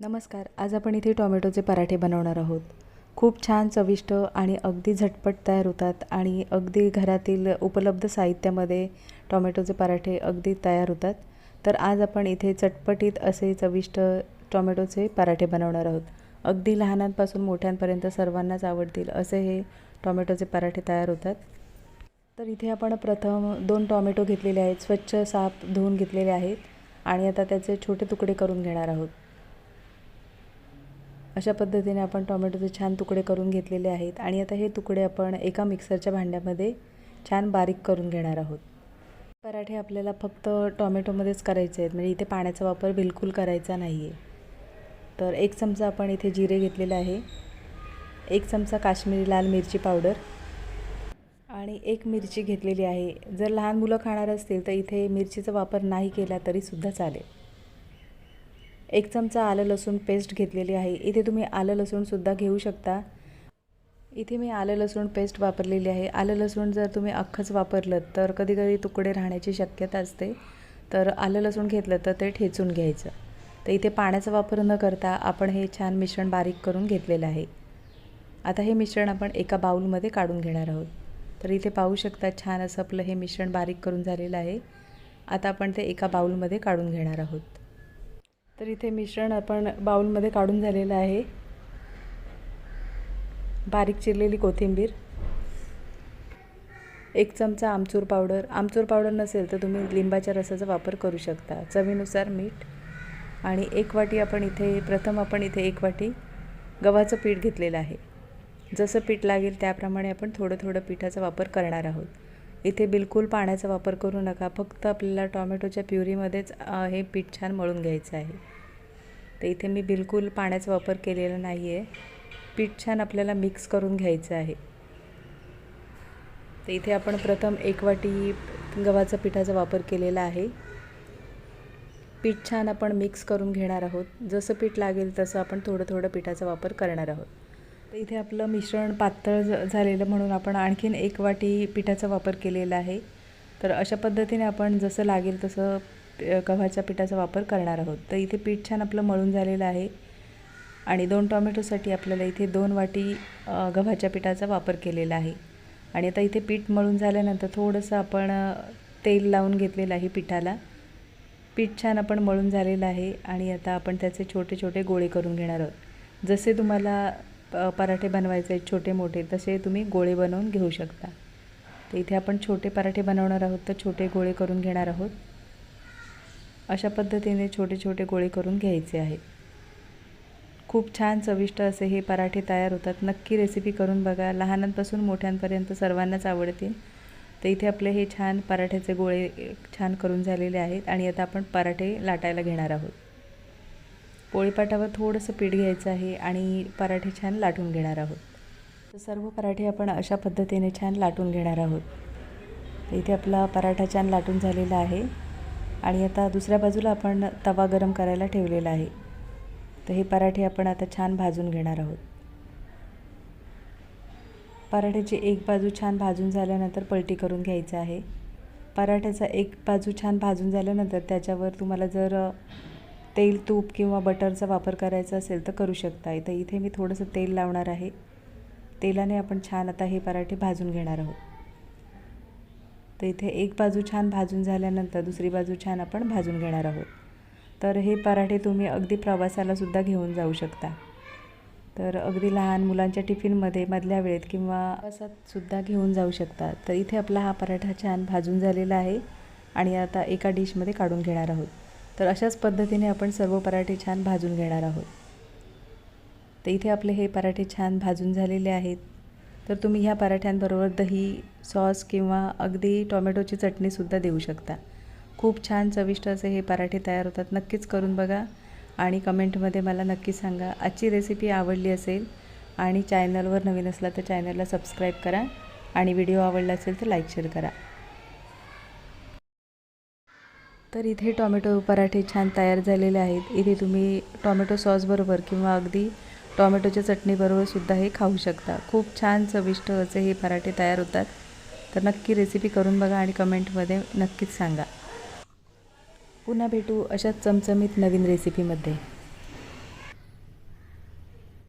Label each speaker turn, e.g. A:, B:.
A: नमस्कार आज आपण इथे टॉमॅटोचे पराठे बनवणार आहोत. खूप छान चविष्ट आणि अगदी झटपट तयार होतात आणि अगदी घरातील उपलब्ध साहित्यामध्ये टॉमॅटोचे पराठे अगदी तयार होतात. तर आज आपण इथे चटपटीत असे चविष्ट टॉमॅटोचे पराठे बनवणार आहोत. अगदी लहानांपासून मोठ्यांपर्यंत सर्वांनाच आवडतील असे हे टॉमॅटोचे पराठे तयार होतात. तर इथे आपण प्रथम दोन टॉमॅटो घेतलेले आहेत. स्वच्छ साफ धुवून घेतलेले आहेत आणि आता त्याचे छोटे तुकडे करून घेणार आहोत. अशा पद्धतीने आपण टॉमॅटोचे छान तुकडे करून घेतलेले आहेत आणि आता हे तुकडे आपण एका मिक्सरच्या भांड्यामध्ये छान बारीक करून घेणार आहोत. पराठे आपल्याला फक्त टॉमॅटोमध्येच करायचे आहेत म्हणजे इथे पाण्याचा वापर बिलकुल करायचा नाही आहे तर एक चमचा आपण इथे जिरे घेतलेलं आहे एक चमचा काश्मीरी लाल मिरची पावडर आणि एक मिरची घेतलेली आहे. जर लहान मुलं खाणार असतील तर इथे मिरचीचा वापर नाही केला तरीसुद्धा चालेल. एक चमचा आलं लसूण पेस्ट घेतलेली आहे. इथे तुम्ही आलं लसूणसुद्धा घेऊ शकता. इथे मी आलं लसूण पेस्ट वापरलेली आहे. आलं लसूण जर तुम्ही अख्खंच वापरलं तर कधी कधी तुकडे राहण्याची शक्यता असते. तर आलं लसूण घेतलं तर ते ठेचून घ्यायचं. तर इथे पाण्याचा वापर न करता आपण हे छान मिश्रण बारीक करून घेतलेलं आहे. आता हे मिश्रण आपण एका बाऊलमध्ये काढून घेणार आहोत. तर इथे पाहू शकता छान असं आपलं हे मिश्रण बारीक करून झालेलं आहे. आता आपण ते एका बाऊलमध्ये काढून घेणार आहोत. तर इथे मिश्रण आपण बाऊलमध्ये काढून झालेलं आहे. बारीक चिरलेली कोथिंबीर. एक चमचा आमचूर पावडर. आमचूर पावडर नसेल तर तुम्ही लिंबाच्या रसाचा वापर करू शकता. चवीनुसार मीठ आणि एक वाटी आपण इथे प्रथम आपण इथे एक वाटी गव्हाचं पीठ घेतलेलं आहे. जसं पीठ लागेल त्याप्रमाणे आपण थोडं थोडं पिठाचा वापर करणार आहोत. इथे बिलकुल पाण्याचा वापर करू नका. फक्त आपल्याला टॉमॅटोच्या प्युरीमध्येच हे पीठ छान मळून घ्यायचं आहे. तर इथे मी बिलकुल पाण्याचा वापर केलेला नाही आहे पीठ छान आपल्याला मिक्स करून घ्यायचं आहे. तर इथे आपण प्रथम एक वाटी गव्हाचा पिठाचा वापर केलेला आहे. पीठ छान आपण मिक्स करून घेणार आहोत. जसं पीठ लागेल तसं आपण थोडं थोडं पिठाचा वापर करणार आहोत. इथे आपलं मिश्रण पातळ झालेलं म्हणून आपण आणखीन एक वाटी पिठाचा वापर केलेला आहे. तर अशा पद्धतीने आपण जसं लागेल तसं गव्हाच्या पिठाचा वापर करणार आहोत. तर इथे पीठ छान आपलं मळून झालेलं आहे. आणि दोन टॉमॅटोसाठी आपल्याला इथे दोन वाटी गव्हाच्या पिठाचा वापर केलेला आहे. आणि आता इथे पीठ मळून झाल्यानंतर थोडंसं आपण तेल लावून घेतलेलं आहे पिठाला. पीठ छान आपण मळून झालेलं आहे. आणि आता आपण त्याचे छोटे छोटे गोळे करून घेणार आहोत. जसे तुम्हाला पराठे बनवायचे आहेत छोटे मोठे तसे तुम्ही गोळे बनवून घेऊ शकता. तर इथे आपण छोटे पराठे बनवणार आहोत तर छोटे गोळे करून घेणार आहोत. अशा पद्धतीने छोटे छोटे गोळे करून घ्यायचे आहेत. खूप छान चविष्ट असे हे पराठे तयार होतात. नक्की रेसिपी करून बघा. लहानांपासून मोठ्यांपर्यंत सर्वांनाच आवडतील. तर इथे आपले हे छान पराठ्याचे गोळे छान करून झालेले आहेत आणि आता आपण पराठे लाटायला घेणार आहोत. पोळीपाटावर थोडंसं पीठ घ्यायचं आहे आणि पराठे छान लाटून घेणार आहोत. तर सर्व पराठे आपण अशा पद्धतीने छान लाटून घेणार आहोत. इथे आपला पराठा छान लाटून झालेला आहे. आणि आता दुसऱ्या बाजूला आपण तवा गरम करायला ठेवलेला आहे. तर हे पराठे आपण आता छान भाजून घेणार आहोत. पराठ्याची एक बाजू छान भाजून झाल्यानंतर पलटी करून घ्यायचं आहे. पराठ्याचा एक बाजू छान भाजून झाल्यानंतर त्याच्यावर तुम्हाला जर तेल तूप किंवा बटरचा वापर करायचा असेल तर करू शकता. तर इथे मी थोडंसं तेल लावणार आहे. तेलाने आपण छान आता हे पराठे भाजून घेणार आहोत. तर इथे एक बाजू छान भाजून झाल्यानंतर दुसरी बाजू छान आपण भाजून घेणार आहोत. तर हे पराठे तुम्ही अगदी प्रवासालासुद्धा घेऊन जाऊ शकता. तर अगदी लहान मुलांच्या टिफिनमध्ये मधल्या वेळेत किंवा प्रवासातसुद्धा घेऊन जाऊ शकता. तर इथे आपला हा पराठा छान भाजून झालेला आहे आणि आता एका डिशमध्ये काढून घेणार आहोत. तर अशाच पद्धतीने आपण सर्व पराठे छान भाजून घेणार आहोत. तर इथे आपले हे पराठे छान भाजून झालेले आहेत. तर तुम्ही ह्या पराठ्यांबरोबर दही सॉस किंवा अगदी टोमॅटोची चटणीसुद्धा देऊ शकता. खूप छान चविष्ट असे हे पराठे तयार होतात. नक्कीच करून बघा आणि कमेंटमध्ये मला नक्की सांगा. आजची रेसिपी आवडली असेल आणि चॅनलवर नवीन असला तर चॅनलला सबस्क्राईब करा आणि व्हिडिओ आवडला असेल तर लाईक शेअर करा. तर इथे टॉमॅटो पराठे छान तयार झालेले आहेत. इथे तुम्ही टॉमॅटो सॉसबरोबर किंवा अगदी टॉमॅटोच्या चटणीबरोबरसुद्धा हे खाऊ शकता. खूप छान चविष्ट असे हे पराठे तयार होतात. तर नक्की रेसिपी करून बघा आणि कमेंटमध्ये नक्कीच सांगा. पुन्हा भेटू अशाच चमचमीत नवीन रेसिपीमध्ये